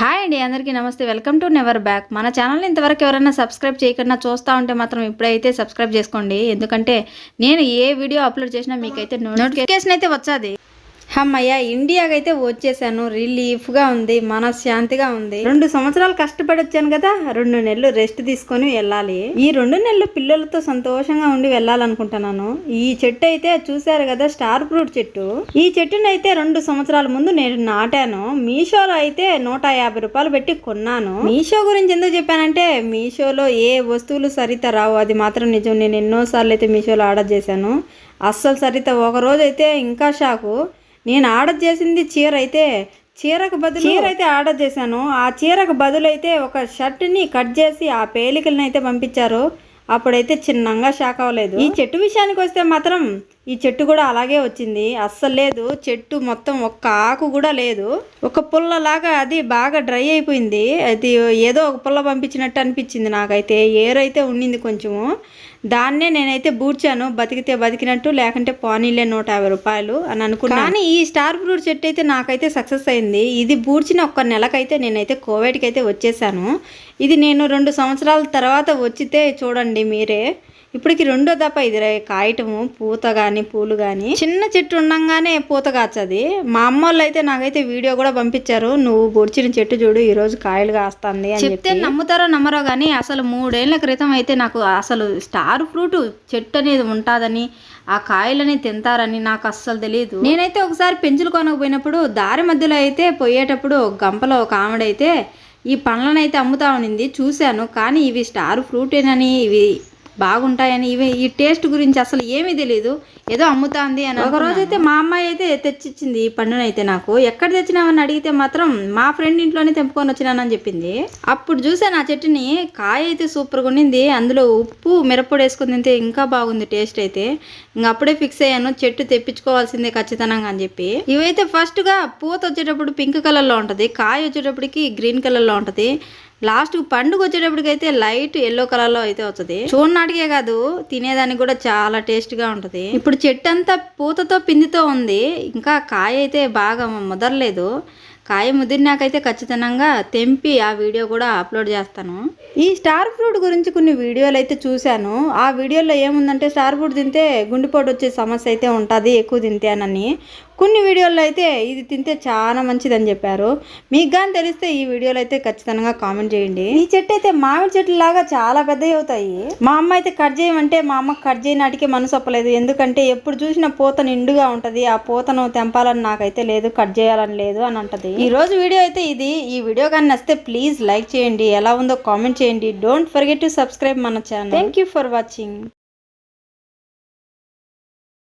Hi అండి అందరికీ నమస్తే. Welcome to never back. మన ఛానల్ని ఇంతవరకు ఎవరైనా సబ్స్క్రైబ్ చేయకుండా చూస్తూ ఉంటే మాత్రం ఇప్పుడైతే సబ్స్క్రైబ్ చేసుకోండి. ఎందుకంటే నేను ఏ వీడియో అప్లోడ్ చేసినా మీకైతే నోటిఫికేషన్ అయితే వచ్చాది. అమ్మయ్య ఇండియాకి అయితే వచ్చేసాను. రిలీఫ్గా ఉంది మనశ్శాంతిగా ఉంది. రెండు సంవత్సరాలు కష్టపడి వచ్చాను కదా రెండు నెలలు రెస్ట్ తీసుకొని వెళ్ళాలి. ఈ రెండు నెలలు పిల్లలతో సంతోషంగా ఉండి వెళ్ళాలనుకుంటున్నాను. ఈ చెట్టు అయితే చూశారు కదా స్టార్ ఫ్రూట్ చెట్టు. ఈ చెట్టును అయితే రెండు సంవత్సరాల ముందు నేను నాటాను. మీషోలో అయితే నూట యాభై రూపాయలు పెట్టి కొన్నాను. మీషో గురించి ఎందుకు చెప్పానంటే మీషోలో ఏ వస్తువులు సరిత రావు అది మాత్రం నిజం. నేను ఎన్నోసార్లు అయితే మీషోలో ఆర్డర్ చేశాను. అస్సలు సరిత ఒక రోజు అయితే ఇంకా షాకు. నేను ఆర్డర్ చేసింది చీర అయితే చీరకు బదులు చీర? అయితే ఆర్డర్ చేశాను. ఆ చీరకు బదులు అయితే ఒక షర్ట్ని కట్ చేసి ఆ పేలికలను అయితే పంపించారు. అప్పుడైతే చిన్నంగా షాక్ అవ్వలేదు. ఈ చెట్టు విషయానికి వస్తే మాత్రం ఈ చెట్టు కూడా అలాగే వచ్చింది. అస్సలు లేదు. చెట్టు మొత్తం ఒక్క ఆకు కూడా లేదు. ఒక పుల్లలాగా అది బాగా డ్రై అయిపోయింది. అది ఏదో ఒక పుల్ల పంపించినట్టు అనిపించింది నాకైతే. ఏరైతే ఉండింది కొంచెము దాన్నే నేనైతే బూడ్చాను. బతికితే బతికినట్టు లేకుంటే పోనీలే నూట యాభై రూపాయలు అని అనుకున్నాను కానీ ఈ స్టార్ ఫ్రూట్ చెట్టు అయితే నాకైతే సక్సెస్ అయింది. ఇది బూడ్చిన ఒక్క నెలకైతే నేనైతే కోవిడ్కి అయితే వచ్చేసాను. ఇది నేను రెండు సంవత్సరాల తర్వాత వచ్చితే చూడండి మీరే. ఇప్పటికి రెండో దప్ప ఇది కాయటము పూత కానీ పూలు కానీ చిన్న చెట్టు ఉండంగానే పూత కాచది. మా అమ్మ వాళ్ళు అయితే నాకైతే వీడియో కూడా పంపించారు. నువ్వు బొడిచిన చెట్టు చూడు ఈ రోజు కాయలు కాస్తుంది అని చెప్తే నమ్ముతారో నమ్మరో కానీ అసలు మూడేళ్ళ క్రితం అయితే నాకు అసలు స్టార్ ఫ్రూట్ చెట్టు అనేది ఉంటుందని ఆ కాయలని తింటారని నాకు అస్సలు తెలియదు నేనైతే ఒకసారి పెంచులు కొనకపోయినప్పుడు దారి మధ్యలో అయితే పోయేటప్పుడు గంపలో ఒక ఆవిడైతే ఈ పండ్లను అయితే అమ్ముతా ఉన్నింది చూశాను. కానీ ఇవి స్టార్ ఫ్రూటేనని ఇవి బాగుంటాయని ఇవి ఈ టేస్ట్ గురించి అసలు ఏమీ తెలియదు ఏదో అమ్ముతాంది అని ఒక రోజు అయితే మా అమ్మాయి అయితే తెచ్చిచ్చింది ఈ పండును అయితే నాకు. ఎక్కడ తెచ్చినావని అడిగితే మాత్రం మా ఫ్రెండ్ ఇంట్లోనే తెంపుకొని వచ్చినానని చెప్పింది. అప్పుడు చూసాను ఆ చెట్టుని కాయ అయితే సూపర్గా ఉండింది. అందులో ఉప్పు మిరప్పొడి వేసుకుని తింటే ఇంకా బాగుంది టేస్ట్ అయితే. ఇంకా అప్పుడే ఫిక్స్ అయ్యాను చెట్టు తెప్పించుకోవాల్సిందే ఖచ్చితంగా అని చెప్పి. ఇవైతే ఫస్ట్గా పూత వచ్చేటప్పుడు పింక్ కలర్లో ఉంటుంది కాయ వచ్చేటప్పటికి గ్రీన్ కలర్లో ఉంటుంది. లాస్ట్ పండుగ వచ్చేటప్పటికైతే లైట్ ఎల్లో కలర్లో అయితే వస్తుంది. చూడనాటికే కాదు తినేదానికి కూడా చాలా టేస్ట్గా ఉంటది. ఇప్పుడు చెట్టు అంతా పూతతో పిందితో ఉంది. ఇంకా కాయ అయితే బాగా ముదరలేదు. కాయ ముదిరినాకైతే ఖచ్చితంగా తెంపి ఆ వీడియో కూడా అప్లోడ్ చేస్తాను. ఈ స్టార్ ఫ్రూట్ గురించి కొన్ని వీడియోలు అయితే చూశాను. ఆ వీడియోలో ఏముందంటే స్టార్ ఫ్రూట్ తింటే గుండెపోటు వచ్చే సమస్య అయితే ఉంటుంది ఎక్కువ తింటానని కొన్ని వీడియోల్లో అయితే ఇది తింటే చాలా మంచిదని చెప్పారు. మీకు కానీ తెలిస్తే ఈ వీడియోలో అయితే ఖచ్చితంగా కామెంట్ చేయండి. ఈ చెట్టు అయితే మామిడి చెట్టు లాగా చాలా పెద్దవి అవుతాయి. మా అమ్మ అయితే కట్ చేయమంటే మా అమ్మ కట్ చేయనాటికి మనసు ఒప్పలేదు. ఎందుకంటే ఎప్పుడు చూసిన పూత నిండుగా ఉంటది. ఆ పూతను తెంపాలని నాకైతే లేదు కట్ చేయాలని లేదు అని అంటది. ఈ రోజు వీడియో అయితే ఇది. ఈ వీడియో కానీ నచ్చితే ప్లీజ్ లైక్ చేయండి. ఎలా ఉందో కామెంట్ చేయండి. డోంట్ ఫర్గెట్ టు సబ్స్క్రైబ్ మన channel thank you for watching